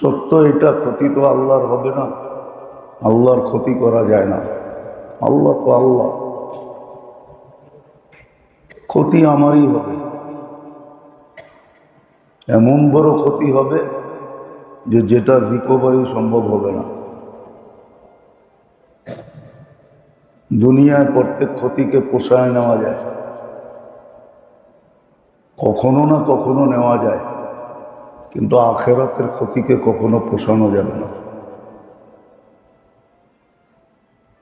সত্য এটা, ক্ষতি তো আল্লাহর হবে না। আল্লাহর ক্ষতি করা যায় না। আল্লাহ তো আল্লাহ। ক্ষতি আমারই হবে। এমন বড় ক্ষতি হবে যে যেটা রিকভারি সম্ভব হবে না। দুনিয়ায় প্রত্যেক ক্ষতিকে পোষায় নেওয়া যায়। কখনো না কখনো নেওয়া যায়। কিন্তু আখেরাতের ক্ষতিকে কখনো পোষানো যাবে না।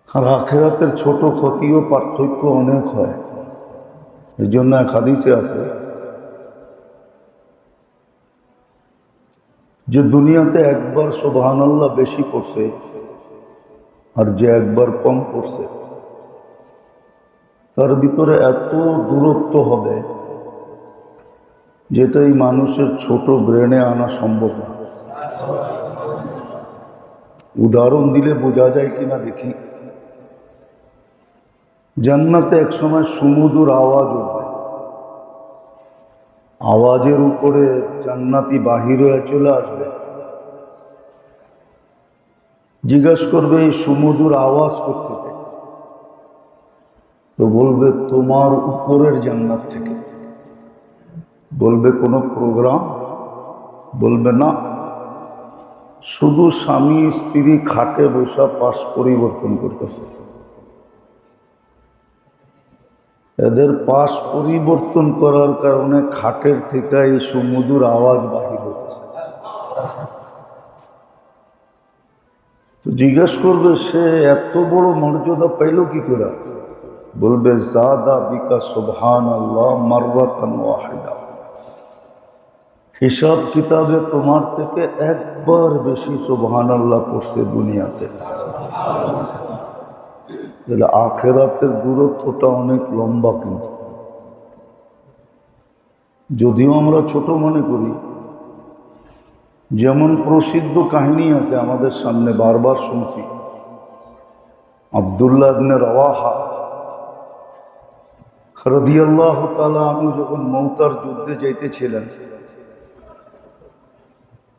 আর আখেরাতের ছোট ক্ষতিও পার্থক্য অনেক হয়। এই জন্য এক হাদিসে আছে যে দুনিয়াতে একবার সোবাহানাল্লাহ বেশি করছে আর যে একবার কম করছে তার ভিতরে এত দূরত্ব হবে যেটা এই মানুষের ছোট ব্রেনে আনা সম্ভব না। উদাহরণ দিলে বোঝা যায় কিনা দেখি। জান্নাতে একসময় সুমধুর আওয়াজ উঠবে। আওয়াজের উপরে জান্নাতি বাহির হয়ে চলে আসবে। জিজ্ঞাসা করবে, এই সুমধুর আওয়াজ করতে তো বলবে, তোমার উপরের জান্নাত থেকে। বলবে কোনো প্রোগ্রাম বলবে না। শুধু স্বামী, স্ত্রী খাটে বসা পাশ পরিবর্তন করতেছে। এদের পাশ পরিবর্তন করার কারণে খাটের থেকে এই সুমধুর আওয়াজ বাহির হতেছে তো জিজ্ঞেস করবে, সে এত বড় মর্যাদা পাইল কি করে? বলবে, জাদা বিকা সুবহান আল্লাহ মাররাতান ওয়াহিদা। হিসাব কিতাবে তোমার থেকে একবার বেশি সুবহান আল্লাহ পড়ছে দুনিয়াতে। তাহলে আখেরাতের দূরত্বটা অনেক লম্বা কিন্তু। যদিও আমরা ছোট মনে করি, যেমন প্রসিদ্ধ কাহিনী আছে আমাদের সামনে বারবার শুনছি। আবদুল্লাহ ইবনে রওয়াহা রদিয়াল্লাহ তালা আমি যখন মৌতার যুদ্ধে যাইতেছিলেন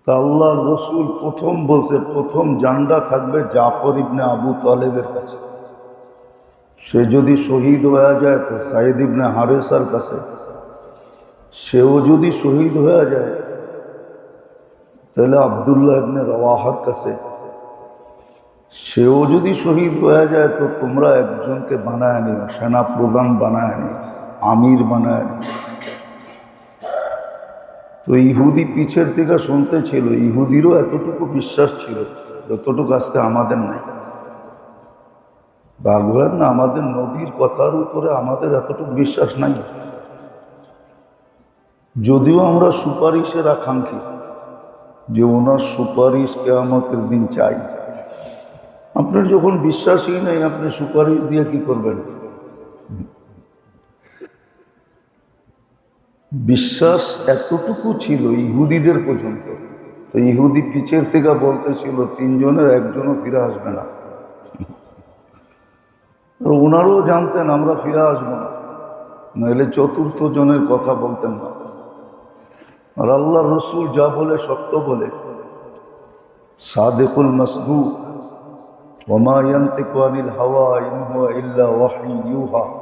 তা আল্লাহর রসুল প্রথম বলছে, প্রথম জান্ডা থাকবে জাফর ইবনে আবু তালেবের কাছে। সে যদি শহীদ হয়ে যায় তো সাইদ ইবনে হারেসার কাছে। সেও যদি শহীদ হয়ে যায়, তাহলে আবদুল্লাহ ইবনে রওয়াহার কাছে। সেও যদি শহীদ হয়ে যায় তো তোমরা একজনকে বানায় নিও সেনা প্রধান বানায় নিও, আমির বানায় নিও। তো ইহুদি পিছের থেকে শুনতে ছিল, ইহুদিরও এতটুকু বিশ্বাস ছিল, যতটুকু আজকে আমাদের নাই। রাখবেন না আমাদের নবীর কথার উপরে আমাদের এতটুকু বিশ্বাস নাই। যদিও আমরা সুপারিশের আকাঙ্ক্ষী যে ওনার সুপারিশ কে কেয়ামতের দিন চাই। আপনার যখন বিশ্বাসই নেই, আপনি সুপারিশ দিয়ে কি করবেন? বিশ্বাস এতটুকু ছিল ইহুদিদের পর্যন্ত। তো ইহুদি পিছের থেকে বলতেছিল তিনজনের একজনও ফিরে আসবে না। ওনারও জানতেন, আমরা ফিরে আসব না। নইলে চতুর্থ জনের কথা বলতেন না। আর আল্লাহ রসুল যা বলে সত্য বলে। সাদেকুল মসদুক ওমায়ন্তিকানিল হাওয়া ইনহুয়া ইল্লা ওয়াহি ইউহা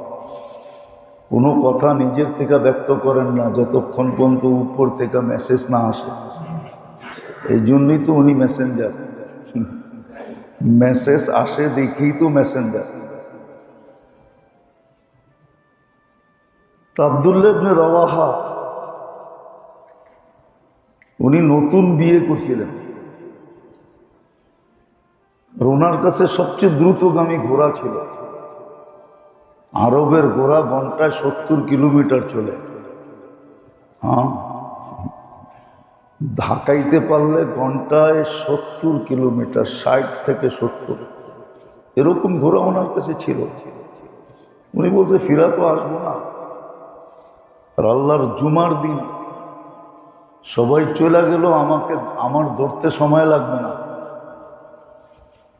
কোনো কথা নিজের থেকে ব্যক্ত করেন না, যতক্ষণ পর্যন্ত উপর থেকে মেসেজ না আসে। এই জন্যই তো উনি মেসেঞ্জার মেসেজ আসে দেখেই তো মেসেঞ্জার আবদুল্লাবনে রওয়াহা, উনি নতুন বিয়ে করছিলেন। আর ওনার কাছে সবচেয়ে দ্রুতগামী ঘোড়া ছিল। আরবের ঘোড়া ঘন্টায় সত্তর কিলোমিটার চলে। হ্যাঁ? ঢাকাইতে পারলে ঘন্টায় সত্তর কিলোমিটার, ষাট থেকে সত্তর। এরকম ঘোরা ওনার কাছে ছিল। উনি বলছে, ফিরা তো আসব না। আর আল্লাহর জুমার দিন, সবাই চলে গেল, আমাকে, আমার ধরতে সময় লাগবে না।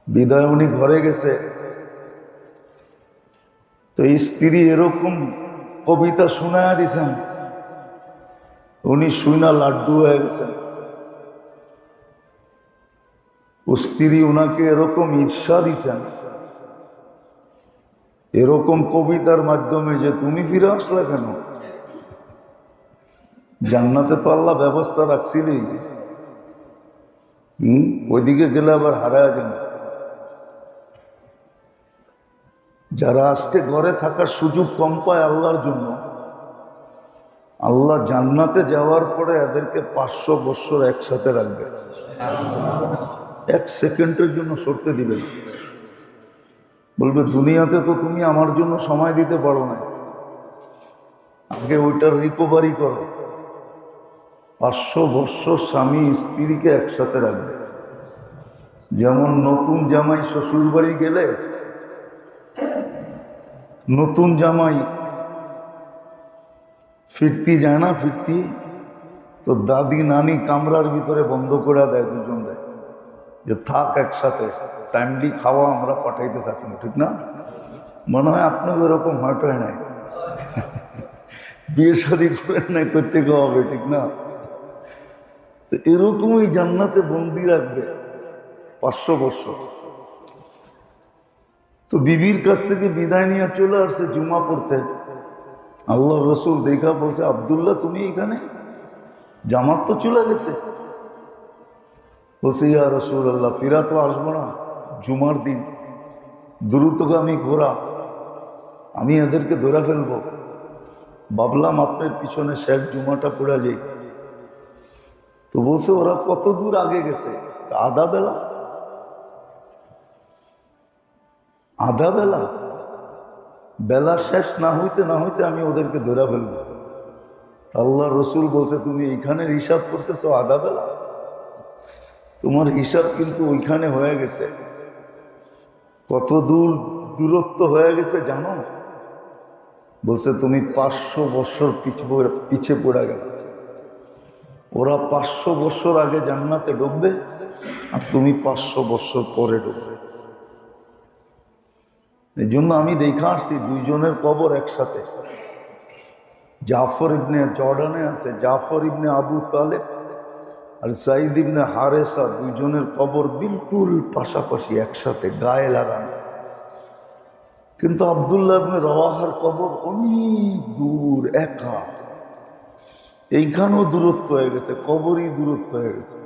বিদায় উনি ঘরে গেছে। তো স্ত্রী এরকম কবিতা শোনায় দিছেন। উনি শুনা লাড্ডু হয়ে গেছেন। স্ত্রী ওনাকে এরকম ঈর্ষা দিছেন। এরকম কবিতার মাধ্যমে যে তুমি ফিরে আসলে কেন? জান্নাতে তো আল্লাহ ব্যবস্থা রাখছিলি ওইদিকে গেলে আবার হারায় যান যারা আজকে ঘরে থাকার সুযোগ কম পায় আল্লাহর জন্য, আল্লাহ জান্নাতে যাওয়ার পরে এদেরকে পাঁচশো বৎসর একসাথে রাখবে। এক সেকেন্ডের জন্য সরতে দিবে না। বলবে, দুনিয়াতে তো তুমি আমার জন্য সময় দিতে পারো না আগে ওইটার রিকভারি করো। পাঁচশো বৎসর স্বামী স্ত্রীকে একসাথে রাখবে। যেমন নতুন জামাই শ্বশুর বাড়ি গেলে নতুন জামাই। ফিরতি যায় না, ফিরতি। তো দাদি, নানি কামরার ভিতরে বন্ধ করে দেয় দুজনরে। যে থাক একসাথে, টাইমলি খাওয়া আমরা পাঠাইতে থাকি, ঠিক না? মনে হয় আপনাদের এরকম হয়তো হয় নাই। বিয়ে শাদি করে নাই, করতে হবে, ঠিক না? তো এরকমই জান্নাতে বন্দি রাখবে পাঁচশো বছর। তো বিবির কাছ থেকে বিদায় নিয়ে চলে আসছে, জুমা পড়তে। আল্লাহ রসুল দেখা বলছে, আবদুল্লাহ, তুমি এখানে? জামাত তো চলে গেছে। বলছে, ইয়া রসুল আল্লাহ ফিরা তো আসব না, জুমার দিন। দ্রুতগামী ঘোরা। আমি এদেরকে ধরে ফেলব। ভাবলাম আপনার পিছনে শেষ জুমাটা পড়া যাই। তো বলছে, ওরা কত দূর আগে গেছে? আধা বেলা? আধা বেলা। বেলা শেষ না হইতে না হইতে আমি ওদেরকে ধরে ফেলব। আল্লাহ রসুল বলছে, তুমি এইখানে হিসাব করতেছো আধা বেলা? তোমার হিসাব কিন্তু ওইখানে হয়ে গেছে। কত দূর দূরত্ব হয়ে গেছে জানো? বলছে, তুমি পাঁচশো বছর পিছিয়ে পড়ে গেল। ওরা পাঁচশো বছর আগে জান্নাতে ঢুকবে আর তুমি পাঁচশো বছর পরে ঢুকবে এই জন্য আমি দেখা আসছি দুইজনের কবর একসাথে। জাফর ইবনে জর্ডানে আছে, জাফর ইবনে আবু তালেব আর সাইদ ইবনে হারেসা দুইজনের কবর বিলকুল পাশাপাশি একসাথে গায়ে লাগানো। কিন্তু আবদুল্লাহ ইবনে রওয়াহার কবর অনেক দূর, একা। এইখানেও দূরত্ব হয়ে গেছে, কবরই দূরত্ব হয়ে গেছে।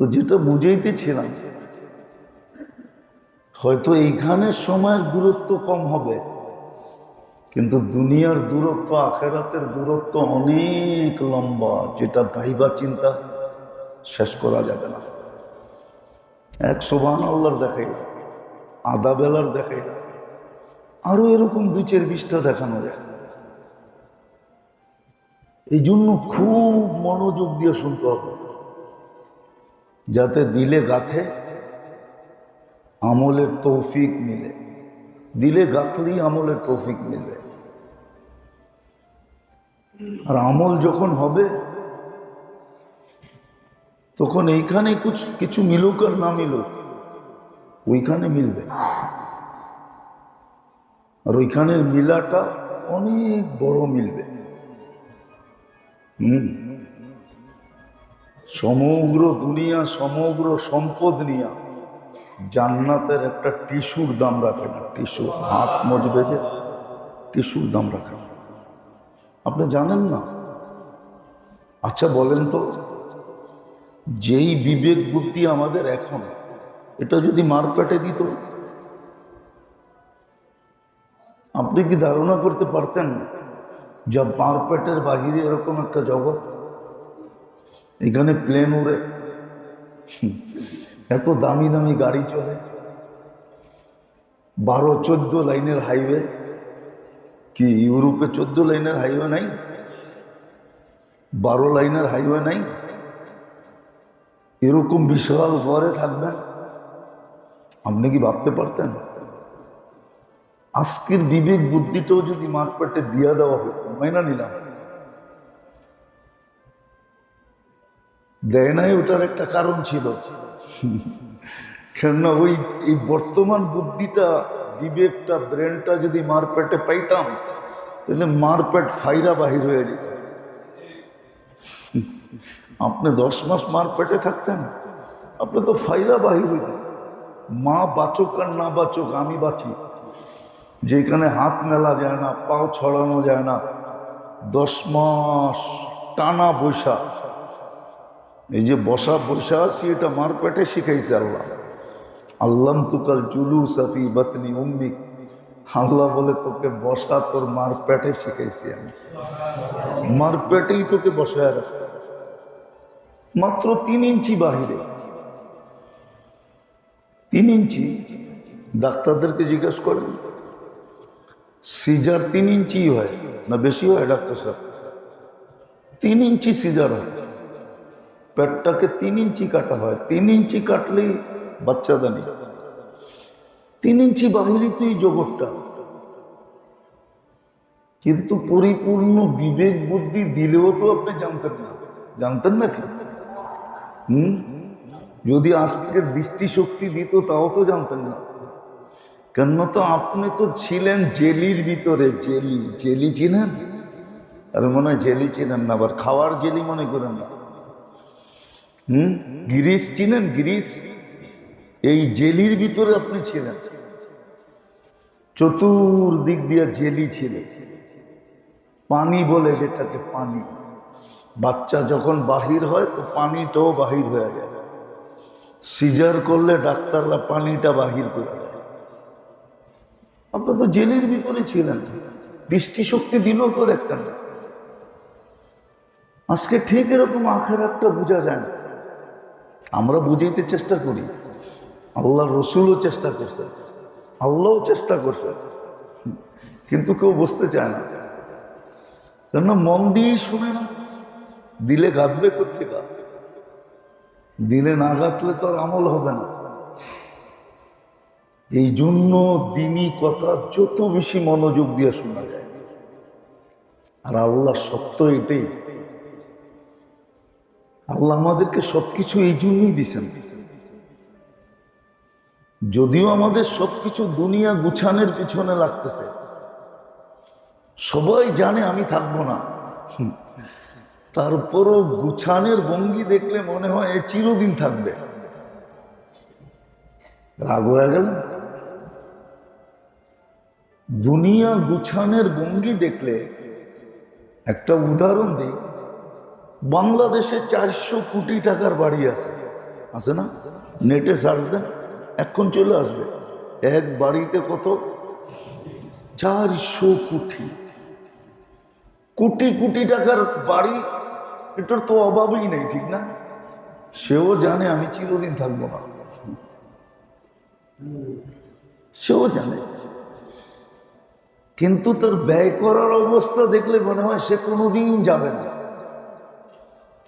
তো যেটা বুঝাইতেছিলাম হয়তো এইখানের সময়ের দূরত্ব কম হবে, কিন্তু দুনিয়ার দূরত্ব, আখেরাতের দূরত্ব অনেক লম্বা, যেটা ভাইবা চিন্তা শেষ করা যাবে না। এক সোবান আল্লাহর দেখাই আধা বেলার দেখাই, আরও এরকম দুই চার বিশটা দেখানো যায়। এই জন্য খুব মনোযোগ দিয়ে শুনতে হবে, যাতে দিলে গাথে আমলের তৌফিক মিলে। দিলে গাঁথলেই আমলের তৌফিক মিলবে। আর আমল যখন হবে, তখন এইখানে কিছু কিছু মিলুক আর না মিলুক, ওইখানে মিলবে। আর ওইখানের মিলাটা অনেক বড় মিলবে। হুম। সমগ্র দুনিয়া, সমগ্র সম্পদ নিয়া জান্নাতের একটা টিস্যুর দাম রাখে না। টিস্যু হাত মজবে যে, টিস্যুর দাম রাখে আপনি জানেন না? আচ্ছা বলেন তো, যেই বিবেক বুদ্ধি আমাদের এখন, এটা যদি মারপেটে দিত, আপনি কি ধারণা করতে পারতেন যা মারপেটের বাহিরে এরকম একটা জগৎ? এখানে প্লেন উড়ে। এত দামি দামি গাড়ি চলে। বারো, চোদ্দ লাইনের হাইওয়ে। কি, ইউরোপে চোদ্দ লাইনের হাইওয়ে নাই? বারো লাইনের হাইওয়ে নাই? এরকম বিশাল ঘরে থাকবেন? আপনি কি ভাবতে পারতেন? আজকের বিবেক বুদ্ধিটাও যদি মারপেটে দিয়ে দেওয়া হতো, মাইনা নিলাম। দেয় নাই ওটার একটা কারণ ছিল। কেননা ওই, এই বর্তমান বুদ্ধিটা, বিবেকটা, ব্রেনটা যদি মারপেটে পাইতাম, তাহলে মারপেট ফাইরা বাহির হয়ে যেত। আপনি দশ মাস মারপেটে থাকতেন, আপনি তো ফাইলা বাহির হইতে মা বাচক আর না বাচক, আমি বাঁচি। যেখানে হাত মেলা যায় না, পাও ছড়ানো যায় না, দশ মাস টানা বৈশা এই যে বসা বসা আছি এটা মার পেটে শিখাইছে আল্লাহ। আল্লাম তুকাল জুলু সাফি বাতনি উম্মি। আল্লাহ বলে, তোকে বসা তোর মার পেটে শিখাইছি আমি। মার পেটেই তোকে বসায় রাখছে। মাত্র তিন ইঞ্চি বাহিরে। তিন ইঞ্চি। ডাক্তারদেরকে জিজ্ঞেস করেন, সিজার তিন ইঞ্চি হয় না বেশি হয়, ডাক্তার সাহেব? তিন ইঞ্চি সিজার হয়। পেটটাকে তিন ইঞ্চি কাটা হয়। তিন ইঞ্চি কাটলেই বাচ্চাদানি তিন ইঞ্চি বাহিরে তুই জগৎটা। কিন্তু পরিপূর্ণ বিবেক বুদ্ধি দিলেও তো আপনি জানতেন না। জানতেন না কি? হুম? যদি আজকের দৃষ্টিশক্তি দিত, তাও তো জানতেন না। কেন তো আপনি তো ছিলেন জেলির ভিতরে। জেলি জেলি চিনেন? আর মনে হয় জেলি চিনেন না, আবার খাওয়ার জেলি মনে করেন না। হুম? গিরিশ চিনেন? গিরিশ? এই জেলির ভিতরে আপনি ছিলেন। চতুর্দিক দিয়ে জেলি ছিল। পানি বলে যেটাকে পানি। বাচ্চা যখন বাহির হয়, তো পানিটাও বাহির হয়ে যায়। সিজার করলে ডাক্তাররা পানিটা বাহির করে দেয়। আপনি তো জেলের ভিতরে ছিলেন। দৃষ্টিশক্তি দিলেও তো দেখতেন না। আজকে ঠিক এরকম আখের একটা বোঝা যায় না। আমরা বুঝাইতে চেষ্টা করি। আল্লাহ রসুলও চেষ্টা করছে। আল্লাহও চেষ্টা করছে। কিন্তু কেউ বুঝতে চায় না। কেননা মন দিয়েই শুনে না। দিলে গাঁদবে কোথেকে দিলে না গাঁথলে তো আর আমল হবে না। এই জন্য দিনই কথা যত বেশি মনোযোগ দিয়ে শোনা যায়। আর আল্লাহ সত্য এটাই। আল্লাহ আমাদেরকে সবকিছু এই জন্যই দিছেন। যদিও আমাদের সবকিছু দুনিয়া গুছানের পিছনে লাগতেছে। সবাই জানে আমি থাকব না। তারপরও গুছানের ভঙ্গি দেখলে মনে হয় এ চিরদিন থাকবে। রাগ হয়ে গেল। দুনিয়া গুছানের ভঙ্গি দেখলে একটা উদাহরণ দিই। বাংলাদেশে চারশো কোটি টাকার বাড়ি আছে। আছে না? নেটে সার্চ দেন, এখন চলে আসবে। এক বাড়িতে কত? চারশো কোটি। কোটি কোটি টাকার বাড়ি, এটার তো অভাবই নেই, ঠিক না? সেও জানে আমি চিরদিন থাকব না। সেও জানে। কিন্তু তার ব্যয় করার অবস্থা দেখলে মনে হয় সে কোনোদিন যাবে না।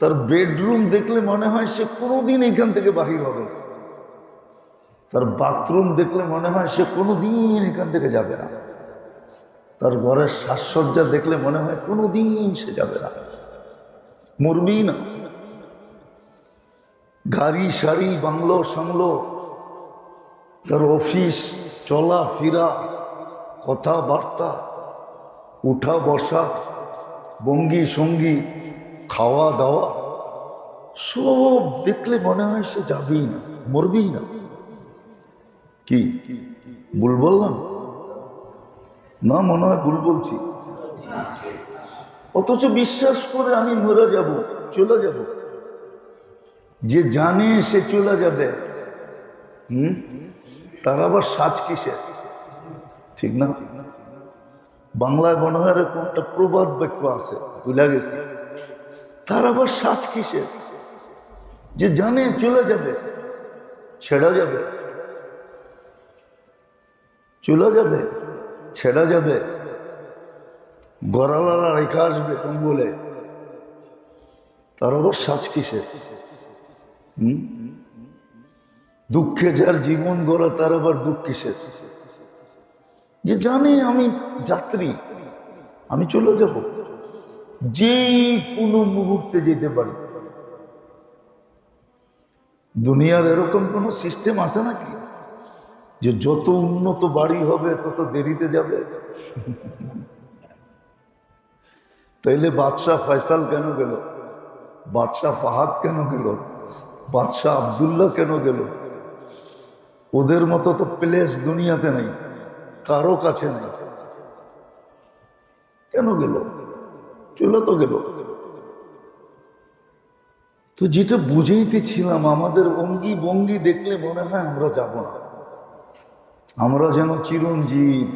তার বেডরুম দেখলে মনে হয় সে কোনোদিন এখান থেকে বাহির হবে। তার বাথরুম দেখলে মনে হয় সে কোনোদিন এখান থেকে যাবে না। তার ঘরের সাজসজ্জা দেখলে মনে হয় কোনোদিন সে যাবে না। মরবি না। গাড়ি সারি বাংলো, সাংলো, তার অফিস, চলা, ফিরা, কথাবার্তা, উঠা, বসা, বঙ্গি, সঙ্গী খাওয়া দাওয়া, সব দেখলে মনে হয় সে যাবেই না, মরবেই না। কি? ভুল বললাম? না, মনে হয় ভুল বলছি। অথচ বিশ্বাস করে আমি মরে যাব, চলে যাব। যে জানে সে চলে যাবে, হুম? তার আবার সাজ কিসের? ঠিক না? বাংলায় মনে হয় এরকম একটা প্রবাদ বাক্য আছে, ভুলে গেছি। তার আবার সাজ কিসের? যে জানে চলে যাবে, ছেড়া যাবে। চলে যাবে, ছেড়া যাবে। গড়ালারা রেখা আসবে কম্বলে। তার আবার সাজ কিসের? দুঃখে যার জীবন গড়া, তার আবার দুঃখ কিসের? যে জানে আমি যাত্রী, আমি চলে যাব। যেই কোনো মুহূর্তে যেতে পারি। দুনিয়ার এরকম কোনো সিস্টেম আছে নাকি? যে যত উন্নত বাড়ি হবে, তত দেরিতে যাবে? তাইলে বাদশাহ ফয়সাল কেন গেল? বাদশাহ ফাহাদ কেন গেল? বাদশাহ আবদুল্লাহ কেন গেল? ওদের মতো তো প্লেস দুনিয়াতে নেই, কারও কাছে নেই। কেন গেল? চলে তো গেল। তো যেটা বুঝেইতেছিলাম, আমাদের অঙ্গি ভঙ্গি দেখলে মনে হয় আমরা যাব না। আমরা যেন চিরঞ্জীব।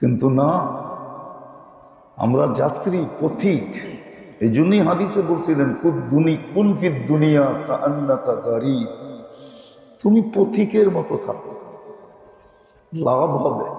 কিন্তু না, আমরা যাত্রী, পথিক। এই জন্যই হাদিসে বলছিলেন, কুদ্দুনি কুলফিদ দুনিয়া কা কান্নাকা গাড়ি তুমি পথিকের মতো থাকো। লাভ হবে।